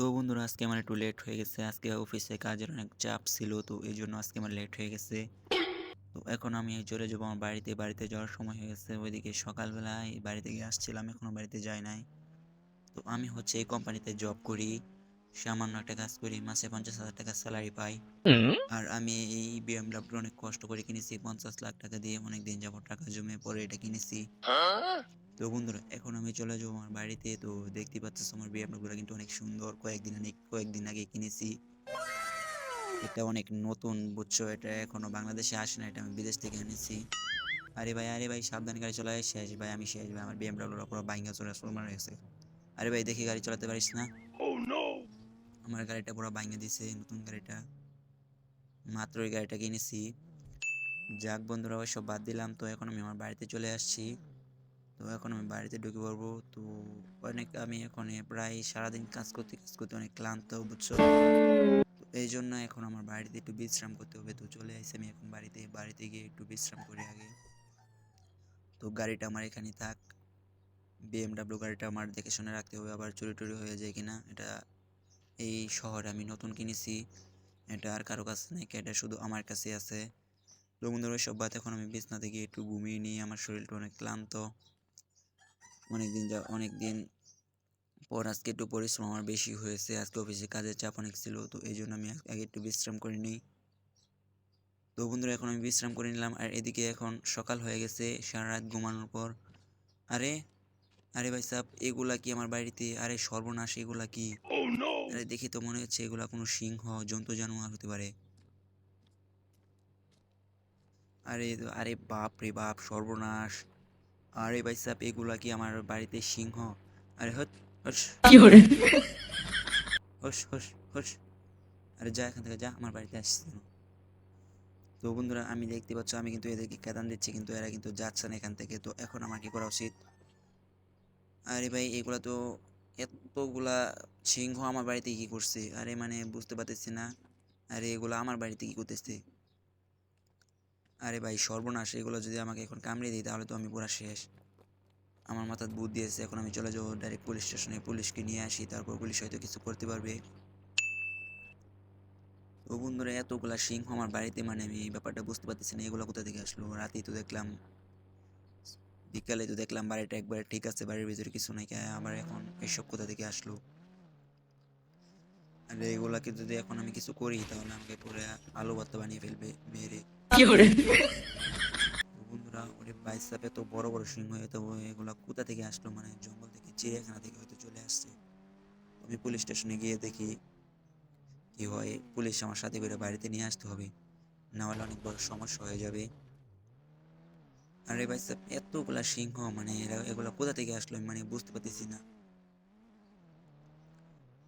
তো বন্ধুরা, আজকে আমার একটু লেট হয়ে গেছে। আজকে অফিসে কাজের অনেক চাপ ছিল, তো এই জন্য আজকে আমার লেট হয়ে গেছে। তো এখন আমি চলে যাব আমার বাড়িতে। বাড়িতে যাওয়ার সময় হয়ে গেছে। ওইদিকে সকালবেলায় বাড়িতে গিয়ে আসছিলাম এখনও বাড়িতে যাই নাই। তো আমি হচ্ছে এই কোম্পানিতে জব করি। সামান্য একটা কাজ করি মাসে পঞ্চাশ হাজার টাকা স্যালারি পাই। আর আমি এই বিএমডাব্লিউ অনেক কষ্ট করে কিনেছি পঞ্চাশ লাখ টাকা দিয়ে অনেক দিন যাবত টাকা জমে পরে এটা কিনেছি। তো বন্ধুরা এখন আমি চলে যাব আমার বাড়িতে। তো দেখতে পাচ্ছ আমার বিএমডাব্লিউটা কিন্তু অনেক সুন্দর। কয়েকদিন আগে কয়েকদিন আগে কিনেছি। এটা অনেক নতুন বুঝছ? এটা এখনও বাংলাদেশে আসে না এটা আমি বিদেশ থেকে এনেছি। আরে ভাই আরে ভাই সাবধানে গাড়ি চলায় শেষ। ভাই আমি শেষ। ভাই আমার বিএমডাব্লিউর পুরো বাইঙ্গা চলে সুরমার গেছে। আরে ভাই দেখি গাড়ি চালাতে পারিস না? আমার গাড়িটা পুরো বাইঙ্গা দিছে, নতুন গাড়িটা। মাত্র এই গাড়িটা কিনেছি। যাক বন্ধুরা, ওই সব বাদ দিলাম। তো এখন আমি আমার বাড়িতে চলে আসছি। তো এখন আমি বাড়িতে ঢুকে পড়ব। তো অনেক আমি এখন প্রায় সারাদিন কাজ করতে কাজ করতে অনেক ক্লান্ত, বুঝছ? তো এই জন্য এখন আমার বাড়িতে একটু বিশ্রাম করতে হবে। তো চলে আসছি আমি এখন বাড়িতে। বাড়িতে গিয়ে একটু বিশ্রাম করি আগে। তো গাড়িটা আমার এখানে থাক। বিএমডাব্লিউ গাড়িটা আমার দেখে শুনে রাখতে হবে। আবার চুরি টুরি হয়ে যায় কিনা, এটা এই শহরে আমি নতুন কিনেছি। এটা আর কারও কাছে নেই, এটা শুধু আমার কাছে আছে। তো বন্ধুরা সব বাদ এখন আমি বিছনাতে গিয়ে একটু ঘুমিয়ে নিই, আমার শরীরটা অনেক ক্লান্ত। অনেক দিন যা অনেক দিন পর আজকে একটু পরিশ্রম আমার বেশি হয়েছে, আজকে অফিসে কাজের চাপ অনেক ছিল, তো এই জন্য আমি আগে একটু বিশ্রাম করে নিই। তো বন্ধুরা, এখন আমি বিশ্রাম করে নিলাম, আর এদিকে এখন সকাল হয়ে গেছে, সারা রাত ঘুমানোর পর। আরে আরে ভাই সাহেব এগুলা কি আমার বাড়িতে? আরে সর্বনাশ এগুলা কি? আরে দেখি তো মনে হচ্ছে এগুলা কোনো সিংহ জন্তু জানোয়ার হতে পারে। আরে তো- আরে বাপ রে বাপ সর্বনাশ। আরে ভাই সাহেব এগুলা কি আমার বাড়িতে সিংহ? আরে হট হস হস হস হস আরে যা এখান থেকে যা আমার বাড়িতে আসছিস কেন? তো বন্ধুরা আমি দেখতে পাচ্ছ আমি কিন্তু এদেরকে কেদান দিচ্ছি কিন্তু এরা কিন্তু যাচ্ছে না এখান থেকে। তো এখন আমার কি করা উচিত? আরে ভাই, এগুলা তো এতগুলা সিংহ আমার বাড়িতে কি করছে? আরে মানে বুঝতে পারতেছি না। আরে এগুলা আমার বাড়িতে কি করতেছে? আরে ভাই, সর্বনাশ। এগুলো যদি আমাকে এখন কামড়ে দিই তাহলে তো আমি পুরা শেষ। আমার মাথায় বুদ্ধি আছে, এখন আমি চলে যাব ডাইরেক্ট পুলিশ স্টেশনে পুলিশকে নিয়ে আসি, তারপর পুলিশ হয়তো কিছু করতে পারবে। তো বন্ধুরা, এতগুলা সিংহ আমার বাড়িতে মানে আমি ব্যাপারটা বুঝতে পারতেছি না। এগুলো কোথা থেকে আসলো? রাতেই তো দেখলাম বিকালে তো দেখলাম বাড়িটা একবারে ঠিক আছে বাড়ির ভিতরে কিছু নাই। আবার এখন এসব কোথা থেকে আসলো? আর এগুলাকে যদি এখন আমি কিছু করি তাহলে আমাকে পুরো আলু ভর্তা বানিয়ে ফেলবে মেরে তো বন্ধুরা ওরে বাইসাপে তো বড় বড় সিংহ হয়তো এগুলা কোথা থেকে আসলো? মানে জঙ্গল থেকে চিড়িয়াখানা থেকে হয়তো চলে আসছে। আমি পুলিশ স্টেশনে গিয়ে দেখি কি হয়। পুলিশ আমার সাথে করে বাড়িতে নিয়ে আসতে হবে। না হলে অনেক বড় সমস্যা হয়ে যাবে। আরে ভাই সাহেব এতগুলা সিংহ মানে এরা এগুলা কোথা থেকে আসলো মানে বুঝতে পারতেছি না।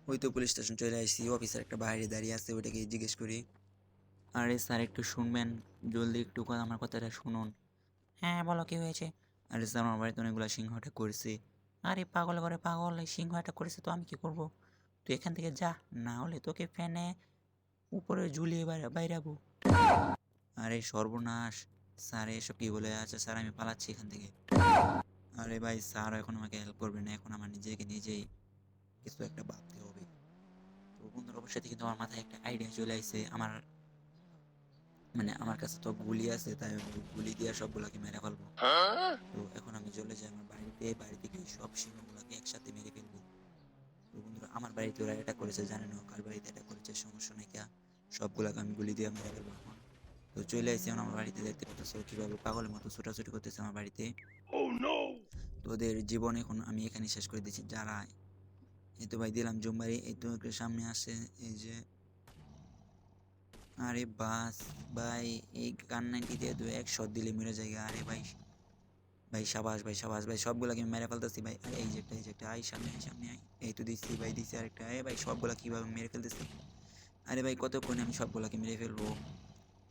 ওই তো পুলিশ স্টেশন চলে আসছি অফিসার একটা বাইরে দাঁড়িয়ে আছে ওইটাকে জিজ্ঞেস করি। আরে স্যার একটু শুনবেন জলদি একটু আমার কথাটা শুনুন। হ্যাঁ বলো কি হয়েছে? আরে স্যার আমার বাড়িতে অনেকগুলো সিংহ অ্যাটাক করেছে। আরে পাগল করে পাগল এই সিংহ এটা করেছে তো আমি কি করব? তুই এখান থেকে যা না হলে তোকে ফ্যানে উপরে ঝুলিয়ে বাইরে বাইরাবো। আরে সর্বনাশ। স্যার এসব কি বলে আচ্ছা স্যার, আমি পালাচ্ছি এখান থেকে। আরে ভাই, স্যার এখন আমাকে হেল্প করবে না, এখন আমার নিজেকে নিজেই কিছু একটা ভাবতে হবে। তো বন্ধুর, অবশ্যই কিন্তু আমার মাথায় একটা আইডিয়া চলে আসছে। আমার মানে আমার কাছে তো গুলি আছে, তাই গুলি দিয়ে সবগুলোকে মেরে ফেলব। তো এখন আমি চলে যাই আমার বাড়িতে বাড়িতে গিয়ে সব সিংহগুলোকে একসাথে মেরে ফেলব। তো বন্ধুরা, আমার বাড়িতে ওরা এটা করেছে জানে না কার বাড়িতে এটা করেছে, সমস্যা নেই কা। সবগুলোকে আমি গুলি দিয়ে মেরে ফেলব। তো চলে আসছি এখন আমার বাড়িতে দেখতে পাচ্ছ কীভাবে পাগলের মতো ছোটাছুটি করতেছে আমার বাড়িতে। তো ওদের জীবন এখন আমি এখানে শেষ করে দিচ্ছি যারা এই তো ভাই দিলাম জুমবাড়ি এই তো সামনে আসে এই যে। আরে বাস ভাই এই গান নাইনটি দিয়ে দু এক শট দিলে মেরে জায়গা আরে ভাই। ভাই সাবাস ভাই সাবাস ভাই সবগুলাকে আমি মেরে ফেলতেছি ভাই। আরে এই যে একটা এই যে একটা আই সামনে আই সামনে আই এই তো দিচ্ছি ভাই দিচ্ছি আরেকটা এ ভাই সবগুলা কীভাবে মেরে ফেলতেছি। আরে ভাই কতক্ষণে আমি সবগুলাকে মেরে ফেলব?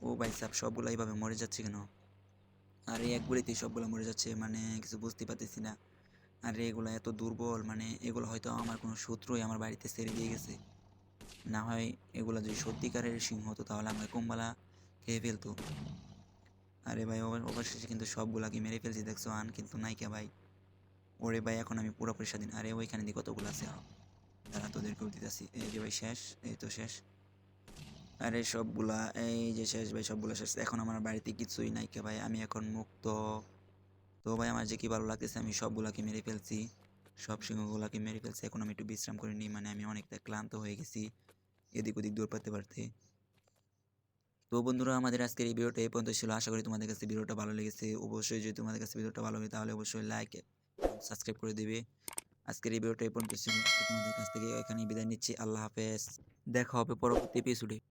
ও ভাই সাহেব সবগুলা এইভাবে মরে যাচ্ছে কেন? আরে এক গুলিতেই সবগুলো মরে যাচ্ছে মানে কিছু বুঝতে পারতেছি না। আরে এগুলো এত দুর্বল মানে এগুলো হয়তো আমার কোনো শত্রুই আমার বাড়িতে ছেড়ে দিয়ে গেছে। না হয় এগুলো যদি সত্যিকারের সিংহ হতো, তাহলে আমাকে কোম্বালা খেয়ে ফেলতো। আরে ভাই অব- অবশেষে কিন্তু সবগুলাকে মেরে ফেলছি, দেখছ, আন কিন্তু নাইকা ভাই। ওরে ভাই, এখন আমি পুরোপুরি স্বাধীন আরে ওইখানে দিয়ে কতগুলো আছে? তারা তোদেরকেও দিতেছি। এই যে ভাই, শেষ, এই তো শেষ। আরে সবগুলা, এই যে শেষ ভাই, সবগুলা শেষ। এখন আমার বাড়িতে কিছুই নাই কে ভাই, আমি এখন মুক্ত। তো ভাই, আমার যে কি ভালো লাগতেছে, আমি সবগুলাকে মেরে ফেলছি। সব সিংহগুলাকে মেরে ফেলছি। এখন আমি একটু বিশ্রাম করে নিই মানে আমি অনেকটা ক্লান্ত হয়ে গেছি এদিক ওদিক দৌড় পারতে পারতে। তো বন্ধুরা, আমাদের আজকের এই ভিডিওটা এই পর্যন্ত ছিল। আশা করি তোমাদের কাছে ভিডিওটা ভালো লেগেছে। অবশ্যই যদি তোমাদের কাছে ভিডিওটা ভালো লাগে, তাহলে অবশ্যই লাইক সাবস্ক্রাইব করে দিবে। আজকের এই ভিডিওটা এই পর্যন্ত ছিল। তোমাদের কাছ থেকে এখানেই বিদায় নিচ্ছি। আল্লাহ হাফেজ। দেখা হবে পরবর্তী এপিসোডে